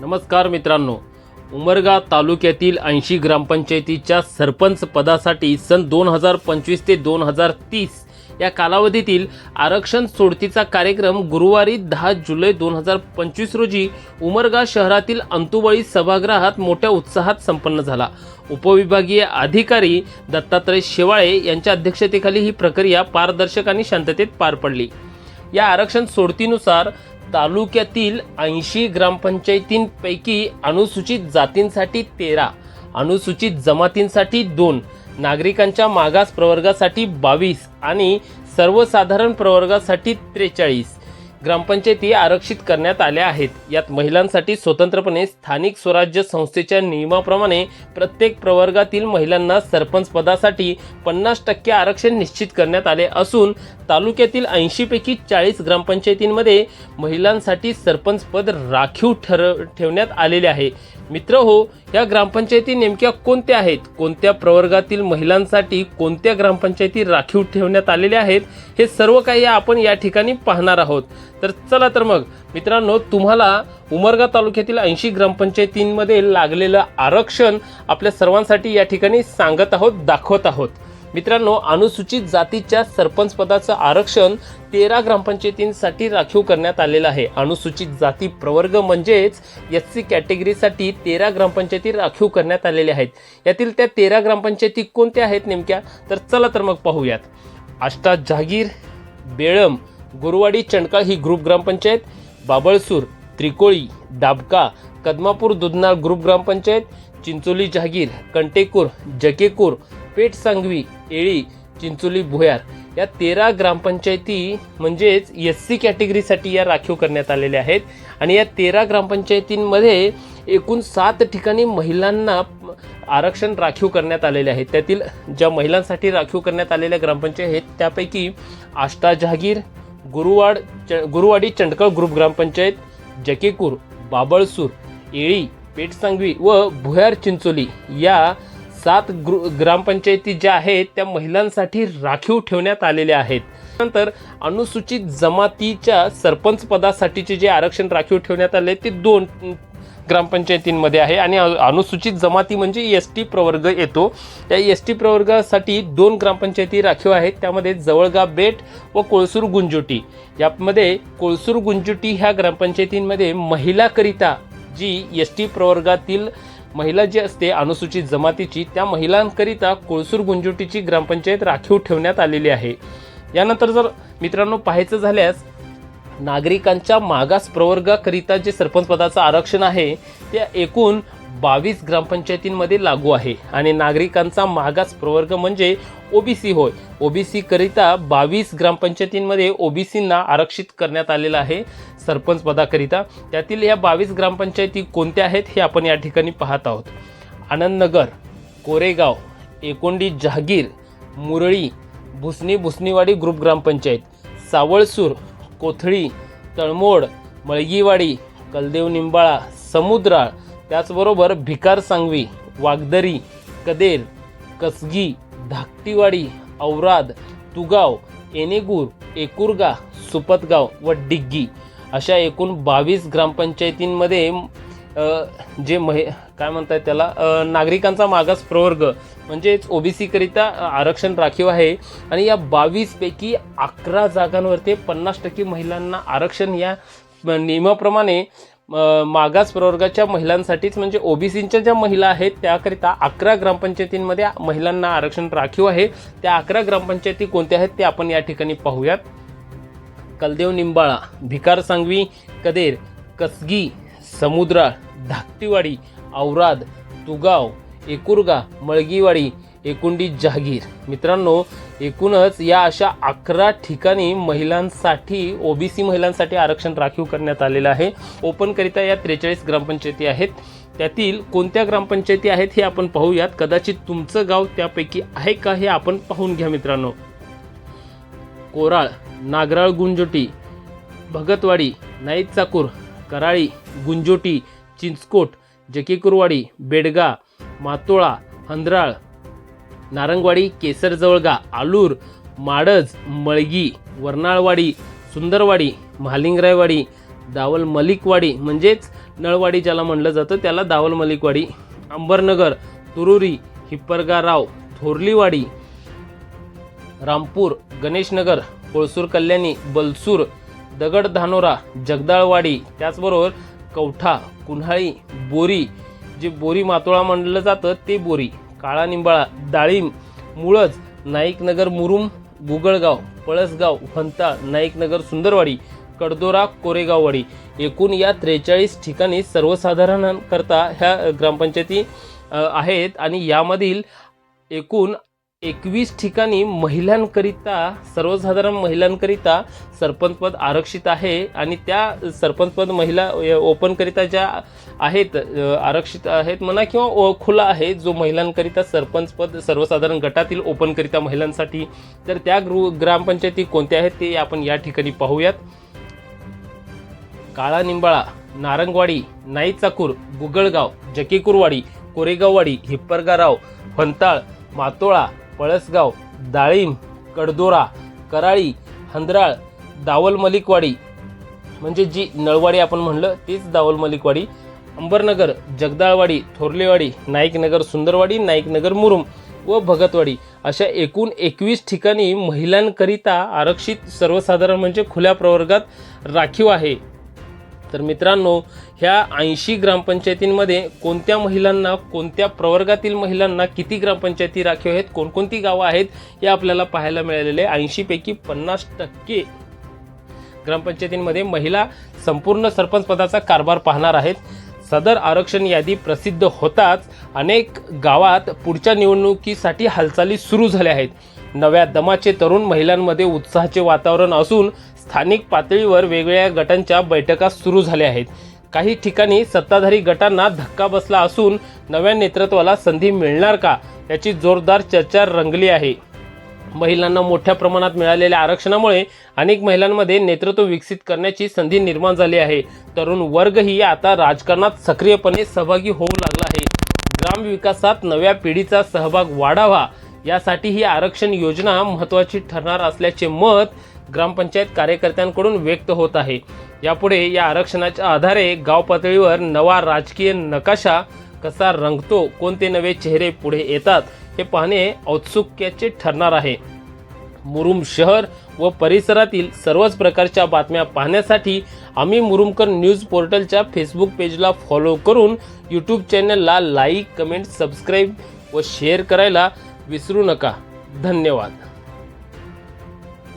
नमस्कार मित्रांनो. उमरगा तालुक्यातील ऐंशी ग्रामपंचायतीच्या सरपंच पदासाठी सन दोन हजार पंचवीस ते दोन हजार तीस या कालावधीतील आरक्षण सोडतीचा कार्यक्रम गुरुवारी दहा जुलै दोन हजार पंचवीस रोजी उमरगा शहरातील अंतुबळी सभागृहात मोठ्या उत्साहात संपन्न झाला. उपविभागीय अधिकारी दत्तात्रय शेवाळे यांच्या अध्यक्षतेखाली ही प्रक्रिया पारदर्शक आणि शांततेत पार पडली. या आरक्षण सोडतीनुसार तालुक्यातील ऐंशी ग्रामपंचायतींपैकी अनुसूचित जातींसाठी तेरा अनुसूचित जमातींसाठी दोन नागरिकांच्या मागास प्रवर्गासाठी बावीस आणि सर्वसाधारण प्रवर्गासाठी त्रेचाळीस. ग्रामपंचायती आरक्षित करण्यात आल्या आहेत. यात महिलांसाठी स्वतंत्रपणे स्थानिक स्वराज्य संस्थेच्या नियमाप्रमाणे प्रत्येक प्रवर्गातील महिलांना सरपंच पदासाठी पन्नास टक्के आरक्षण निश्चित करण्यात आले असून तालुक्यातील ऐंशीपैकी चाळीस ग्रामपंचायतींमध्ये महिलांसाठी सरपंच पद राखीव ठर ठेवण्यात आलेले आहे. मित्र हो या ग्रामपंचायती नेमक्या कोणत्या आहेत? कोणत्या प्रवर्गातील महिलांसाठी कोणत्या ग्रामपंचायती राखीव ठेवण्यात आलेल्या आहेत? हे सर्व काही आपण या ठिकाणी पाहणार आहोत. तर चला तर मग. मित्रांनो तुम्हाला उमरगा तालुक्यातील ऐंशी ग्रामपंचायतींमध्ये लागलेलं आरक्षण आपल्या सर्वांसाठी या ठिकाणी सांगत आहोत दाखवत आहोत. मित्रांनो अनुसूचित जातीच्या सरपंच पदाचं आरक्षण तेरा ग्रामपंचायतींसाठी राखीव करण्यात आलेलं आहे. अनुसूचित जाती प्रवर्ग म्हणजेच एस सी कॅटेगरीसाठी तेरा ग्रामपंचायती राखीव करण्यात आलेल्या आहेत. यातील त्या तेरा ग्रामपंचायती कोणत्या आहेत नेमक्या? तर चला तर मग पाहूयात. आष्टा जहागीर बेळम गुरुवाडी चंडकाळ ही ग्रुप ग्रामपंचायत बाबळसूर त्रिकोळी डाबका कदमापूर दुधनाळ ग्रुप ग्रामपंचायत चिंचोली जहागीर कंटेकूर जकेकूर पेठ सांगवी एळी चिंचोली भुयार या तेरा ग्रामपंचायती म्हणजेच एस सी कॅटेगरीसाठी या राखीव करण्यात आलेल्या आहेत. आणि या तेरा ग्रामपंचायतींमध्ये एकूण सात ठिकाणी महिलांना आरक्षण राखीव करण्यात आलेले आहेत त्यातील ज्या महिलांसाठी राखीव करण्यात आलेल्या ग्रामपंचायत आहेत त्यापैकी आष्टा जहागीर गुरुवाड च गुरुवाडी चंडकळ ग्रुप ग्रामपंचायत जकेकूर बाबळसूर एळी पेठसांगवी व भुयार चिंचोली या सात ग्रु ग्रामपंचायती ज्या आहेत त्या महिलांसाठी राखीव ठेवण्यात आलेल्या आहेत. नंतर अनुसूचित जमातीच्या सरपंच पदासाठीचे जे आरक्षण राखीव ठेवण्यात आले ते दोन ग्रामपंचायतींमध्ये आहे आणि अनुसूचित जमाती म्हणजे एस टी प्रवर्ग येतो. या एस टी प्रवर्गासाठी दोन ग्रामपंचायती राखीव आहेत. त्यामध्ये जवळगा बेट व कोळसूर गुंजोटी. यामध्ये कोळसूर गुंजोटी ह्या ग्रामपंचायतींमध्ये महिलाकरिता जी एस टी प्रवर्गातील महिला जी असते अनुसूचित जमातीची त्या महिलांकरिता कोळसूर गुंजोटीची ग्रामपंचायत राखीव ठेवण्यात आलेली आहे. यानंतर जर मित्रांनो पाहायचं झाल्यास नागरिकांच्या मागास प्रवर्गाकरिता जे सरपंच पदाचं आरक्षण आहे ते एकूण बावीस ग्रामपंचायतींमध्ये लागू आहे. आणि नागरिकांचा मागास प्रवर्ग म्हणजे ओबीसी होय. ओबीसीकरिता बावीस ग्रामपंचायतींमध्ये ओबीसींना आरक्षित करण्यात आलेलं आहे सरपंच पदाकरिता. त्यातील या बावीस ग्रामपंचायती कोणत्या आहेत हे आपण या ठिकाणी पाहत आहोत. आनंदनगर कोरेगाव एकोंडी जहागीर मुरळी भुसणी भुसणीवाडी ग्रुप ग्रामपंचायत सावळसूर कोथळी तळमोड मळगीवाडी कलदेव निंबाळा समुद्राळ त्याचबरोबर भिकार सांगवी वागदरी कदेर कसगी धाकटीवाडी औराद तुगाव एनेगूर एकुरगा सुपतगाव व डिग्गी अशा एकूण बावीस ग्रामपंचायतींमध्ये जे महे काय म्हणतात त्याला? नागरिकांचा मागास प्रवर्ग म्हणजेच ओबीसीकरिता आरक्षण राखीव आहे. आणि या बावीसपैकी अकरा जागांवरती पन्नास टक्के महिलांना आरक्षण या नियमाप्रमाणे मागास प्रवर्गाच्या महिलांसाठीच म्हणजे ओबीसीच्या ज्या महिला आहेत त्याकरिता अकरा ग्रामपंचायतींमध्ये महिलांना आरक्षण राखीव आहे. त्या अकरा ग्रामपंचायती कोणत्या आहेत ते आपण या ठिकाणी पाहूयात. कलदेव निंबाळा भिकार सांगवी कदेर कसगी समुद्रा धाकटीवाडी औराद तुगाव एकुरगा मळगीवाडी एकुंडी जहागीर. मित्रांनो एकूणच या अशा अकरा ठिकाणी महिलांसाठी ओबीसी महिलांसाठी आरक्षण राखीव करण्यात आलेलं आहे. ओपनकरिता या त्रेचाळीस ग्रामपंचायती आहेत. त्यातील कोणत्या ग्रामपंचायती आहेत हे आपण पाहूयात. कदाचित तुमचं गाव त्यापैकी आहे का हे आपण पाहून घ्या मित्रांनो. कोराळ नागराळ गुंजोटी भगतवाडी नाईक चाकूर कराळी गुंजोटी चिंचकोट जकेकुरवाडी बेडगा मातोळा हंद्राळ नारंगवाडी केसरजवळगा आलूर माडज मळगी वर्नाळवाडी सुंदरवाडी महालिंगरायवाडी दावल मलिकवाडी म्हणजेच नळवाडी ज्याला म्हटलं जातं त्याला दावल मलिकवाडी अंबरनगर तुरुरी हिप्परगाराव थोरलीवाडी रामपूर गणेशनगर कोळसूर कल्याणी बलसूर दगड धानोरा जगदाळवाडी त्याचबरोबर कवठा कुन्हाळी बोरी जे बोरी मातोळा म्हणलं जातं ते बोरी काळा निंबाळा डाळिंब मुळज नाईकनगर मुरुम गुगळगाव पळसगाव फंता नाईकनगर सुंदरवाडी कडदोरा कोरेगाववाडी. एकूण या त्रेचाळीस ठिकाणी सर्वसाधारणांकरता ह्या ग्रामपंचायती आहेत आणि यामधील एकूण एकवीस ठिकाणी महिलांकरिता सर्वसाधारण महिलांकरिता सरपंचपद आरक्षित आहे आणि त्या सरपंचपद महिला ओपनकरिता ज्या आहेत आरक्षित आहेत म्हणा किंवा ओ- खुला आहे जो महिलांकरिता सरपंचपद सर्वसाधारण गटातील ओपनकरिता महिलांसाठी तर त्या गृ ग्रामपंचायती कोणत्या आहेत ते आपण या ठिकाणी पाहूयात. काळा निंबाळा नारंगवाडी नाईचाकूर गुगळगाव जकेकुरवाडी कोरेगाववाडी हिप्परगाराव फंताळ मातोळा पळसगाव दाळिंब कडदोरा कराळी हंदराळ दावल मलिकवाडी म्हणजे जी नळवाडी आपण म्हणलं तीच दावल मलिकवाडी अंबरनगर जगदाळवाडी थोरलेवाडी नाईकनगर सुंदरवाडी नाईकनगर मुरुम व भगतवाडी अशा एकूण एकवीस ठिकाणी महिलांकरिता आरक्षित सर्वसाधारण म्हणजे खुल्या प्रवर्गात राखीव आहे. तर मित्रांनो ह्या ऐंशी ग्रामपंचायतींमध्ये कोणत्या महिलांना कोणत्या प्रवर्गातील महिलांना किती ग्रामपंचायती राखीव आहेत कोणकोणती गावं आहेत हे आपल्याला पाहायला मिळालेले ऐंशीपैकी पन्नास टक्के ग्रामपंचायतींमध्ये महिला संपूर्ण सरपंच पदाचा कारभार पाहणार आहेत. सदर आरक्षण यादी प्रसिद्ध होताच अनेक गावात पुढच्या निवडणुकीसाठी हालचाली सुरू झाल्या आहेत. नव्या दमाचे तरुण महिलांमध्ये उत्साहाचे वातावरण असून स्थानिक पातळीवर वेगवेगळ्या गटांच्या बैठका सुरू झाल्या आहेत. काही ठिकाणी सत्ताधारी गटांना धक्का बसला असून नव्या नेतृत्वाला संधी मिळणार का याची जोरदार चर्चा रंगली आहे. महिलांना मोठ्या प्रमाणात मिळालेल्या आरक्षणामुळे अनेक महिलांमध्ये नेतृत्व विकसित करण्याची संधी निर्माण झाली आहे. तरुण वर्गही आता राजकारणात सक्रियपणे सहभागी होऊ लागला आहे. ग्रामविकासात नव्या पिढीचा सहभाग वाढावा यासाठी ही आरक्षण योजना महत्त्वाची ठरणार असल्याचे मत ग्रामपंचायत कार्यकर्त्यांकडून व्यक्त होत आहे. यापुढे या आरक्षणाच्या आधारे गाव पातळीवर नवा राजकीय नकाशा कसा रंगतो कोणते नवे चेहरे पुढे येतात हे पाहणे औत्सुक्याचे ठरणार आहे. मुरुम शहर व परिसरातील सर्वच प्रकारच्या बातम्या पाहण्यासाठी आम्ही मुरुमकर न्यूज पोर्टलच्या फेसबुक पेजला फॉलो करून यूट्यूब चॅनलला लाईक कमेंट सबस्क्राईब व शेअर करायला विसरू नका. धन्यवाद.